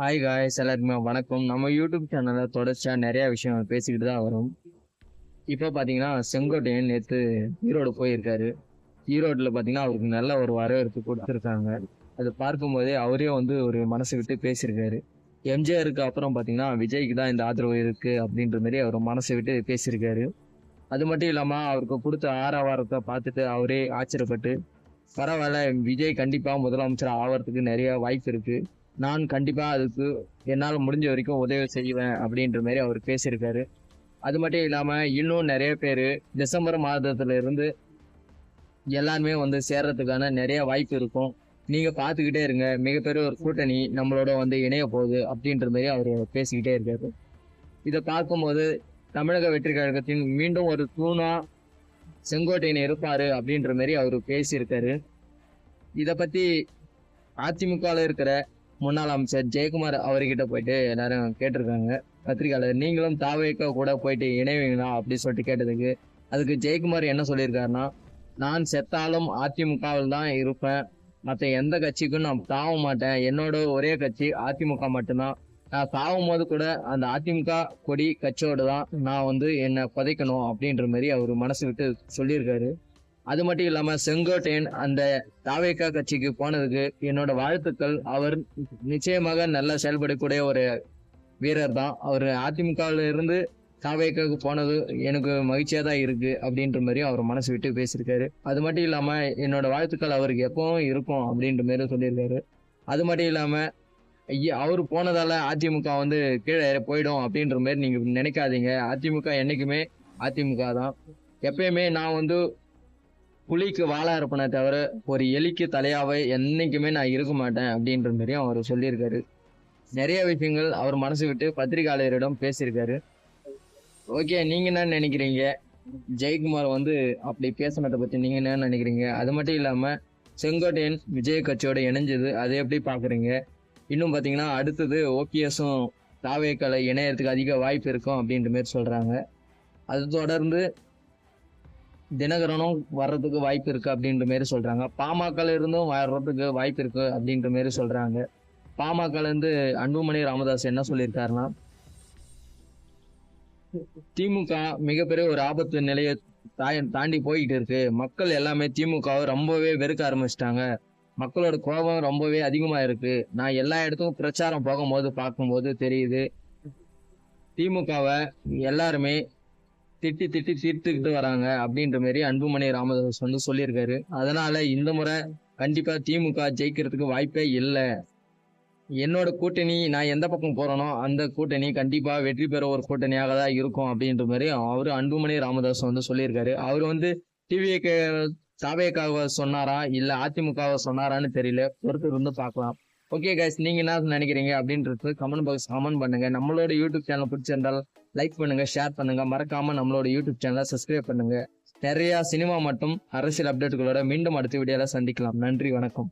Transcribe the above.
Hi guys எல்லாருக்குமே வணக்கம். நம்ம யூடியூப் சேனலில் தொடர்ச்சியாக நிறையா விஷயம் பேசிக்கிட்டு தான் வரும். இப்போ பார்த்தீங்கன்னா செங்கோட்டையன் நேற்று ஈரோடு போயிருக்காரு. ஈரோட்டில் பார்த்தீங்கன்னா அவருக்கு நல்ல ஒரு வரவேற்பு கொடுத்துருக்காங்க. அது பார்க்கும்போதே அவரே வந்து ஒரு மனசு விட்டு பேசியிருக்காரு. எம்ஜிஆருக்கு அப்புறம் பார்த்தீங்கன்னா விஜய்க்கு தான் இந்த ஆதரவு இருக்குது அப்படின்ற மாதிரி அவர் மனசை விட்டு பேசியிருக்காரு. அது மட்டும் இல்லாமல் அவருக்கு கொடுத்த ஆரவாரத்தை பார்த்துட்டு அவரே ஆச்சரியப்பட்டு பரவாயில்ல விஜய் கண்டிப்பாக முதலமைச்சர் ஆகிறதுக்கு நிறைய வாய்ப்பு இருக்குது நான் கண்டிப்பாக அதுக்கு என்னால் முடிஞ்ச வரைக்கும் உதவி செய்வேன் அப்படின்ற மாதிரி அவர் பேசியிருக்காரு. அது மட்டும் இல்லாமல் இன்னும் நிறைய பேர் டிசம்பர் மாதத்துல இருந்து எல்லாருமே வந்து சேர்றதுக்கான நிறைய வாய்ப்பு இருக்கும். நீங்கள் பார்த்துக்கிட்டே இருங்க. மிகப்பெரிய ஒரு கூட்டணி நம்மளோட வந்து இணைய போகுது அப்படின்ற மாதிரி அவர் பேசிக்கிட்டே இருக்காரு. இதை பார்க்கும்போது தமிழக வெற்றி கழகத்தின் மீண்டும் ஒரு தூணா செங்கோட்டையன் இருப்பாரு அப்படின்ற மாதிரி அவர் பேசியிருக்காரு. இதை பற்றி அதிமுகவில் இருக்கிற முன்னாள் அமைச்சர் ஜெயக்குமார் அவர்கிட்ட போயிட்டு எல்லாரும் கேட்டிருக்காங்க. பத்திரிகையாளர் நீங்களும் தாவேக்க கூட போயிட்டு இணைவீங்களா அப்படின்னு சொல்லிட்டு கேட்டதுக்கு அதுக்கு ஜெயக்குமார் என்ன சொல்லியிருக்காருன்னா நான் செத்தாலும் அதிமுகவில் தான் இருப்பேன். மற்ற எந்த கட்சிக்கும் நான் தாவ மாட்டேன். என்னோட ஒரே கட்சி அதிமுக மட்டும்தான். நான் சாகும் போது கூட அந்த அதிமுக கொடி கட்சியோடு தான். நான் வந்து என்னை புதைக்கணும் அப்படின்ற மாதிரி அவர் மனசு விட்டு சொல்லியிருக்காரு. அது மட்டும் இல்லாம செங்கோட்டையன் அந்த தாவேக்கா கட்சிக்கு போனதுக்கு என்னோட வாழ்த்துக்கள். அவர் நிச்சயமாக நல்லா செயல்படக்கூடிய ஒரு வீரர் தான். அவர் அதிமுகவில் இருந்து தாவேக்காவுக்கு போனது எனக்கு மகிழ்ச்சியாக தான் இருக்கு அப்படின்ற மாதிரியும் அவர் மனசு விட்டு பேசியிருக்காரு. அது மட்டும் இல்லாமல் என்னோட வாழ்த்துக்கள் அவருக்கு எப்பவும் இருக்கும் அப்படின்ற மாதிரி சொல்லியிருக்காரு. அது மட்டும் இல்லாமல் ஐயா, அவர் போனதால அதிமுக வந்து கீழே போயிடும் அப்படின்ற மாதிரி நீங்கள் நினைக்காதீங்க. அதிமுக என்னைக்குமே அதிமுக தான். எப்பயுமே நான் வந்து புலிக்கு வாழா இருப்பனே தவிர ஒரு எலிக்கு தலையாவே என்னைக்குமே நான் இருக்க மாட்டேன் அப்படின்ற மாதிரியும் அவர் சொல்லியிருக்காரு. நிறைய விஷயங்கள் அவர் மனசு விட்டு பத்திரிகையாளரிடம் பேசியிருக்காரு. ஓகே நீங்க என்ன நினைக்கிறீங்க? ஜெயக்குமார் வந்து அப்படி பேசினதை பத்தி நீங்க என்ன நினைக்கிறீங்க? அது மட்டும் இல்லாம செங்கோட்டையன் விஜய் கட்சியோட இணைஞ்சது அதை எப்படி பாக்குறீங்க? இன்னும் பாத்தீங்கன்னா அடுத்தது ஓபிஎஸும் தாவேக்கலை இணையறதுக்கு அதிக வாய்ப்பு இருக்கும் அப்படின்ற மாதிரி சொல்றாங்க. அது தொடர்ந்து தினகரனும் வர்றதுக்கு வாய்ப்பு இருக்கு அப்படின்ற மாரி சொல்றாங்க. பாமகல இருந்தும் வர்றதுக்கு வாய்ப்பு இருக்கு அப்படின்ற மாரி சொல்றாங்க. பாமகல இருந்து அன்புமணி ராமதாஸ் என்ன சொல்லியிருக்காருன்னா திமுக மிகப்பெரிய ஒரு ஆபத்து நிலையை தாய் தாண்டி போய்கிட்டு இருக்கு. மக்கள் எல்லாமே திமுகவை ரொம்பவே வெறுக்க ஆரம்பிச்சிட்டாங்க. மக்களோட கோபம் ரொம்பவே அதிகமா இருக்கு. நான் எல்லா இடத்துக்கும் பிரச்சாரம் போகும்போது பார்க்கும்போது தெரியுது திமுகவை எல்லாருமே திட்டி திட்டி தீர்த்துக்கிட்டு வராங்க அப்படின்ற மாதிரி அன்புமணி ராமதாஸ் வந்து சொல்லியிருக்காரு. அதனால இந்த முறை கண்டிப்பா திமுக ஜெயிக்கிறதுக்கு வாய்ப்பே இல்லை. என்னோட கூட்டணி நான் எந்த பக்கம் போறேனோ அந்த கூட்டணி கண்டிப்பா வெற்றி பெற ஒரு கூட்டணியாக தான் இருக்கும் அப்படின்ற மாதிரி அவரு அன்புமணி ராமதாஸ் வந்து சொல்லியிருக்காரு. அவர் வந்து டிவிக்கு தாவேக்காக சொன்னாரா இல்ல அதிமுகவை சொன்னாரான்னு தெரியல. பொறுத்து இருந்து பார்க்கலாம். ஓகே கைஸ் நீங்க என்ன நினைக்கிறீங்க அப்படின்றது கமெண்ட் பாக்ஸ் கமெண்ட் பண்ணுங்க. நம்மளோட யூடியூப் சேனல் பிடிச்சிருந்தால் லைக் பண்ணுங்க ஷேர் பண்ணுங்க. மறக்காம நம்மளோட யூடியூப் சேனலை சப்ஸ்கிரைப் பண்ணுங்க. நிறைய சினிமா மற்றும் அரசியல் அப்டேட்டுகளோட மீண்டும் அடுத்த வீடியோவில் சந்திக்கலாம். நன்றி வணக்கம்.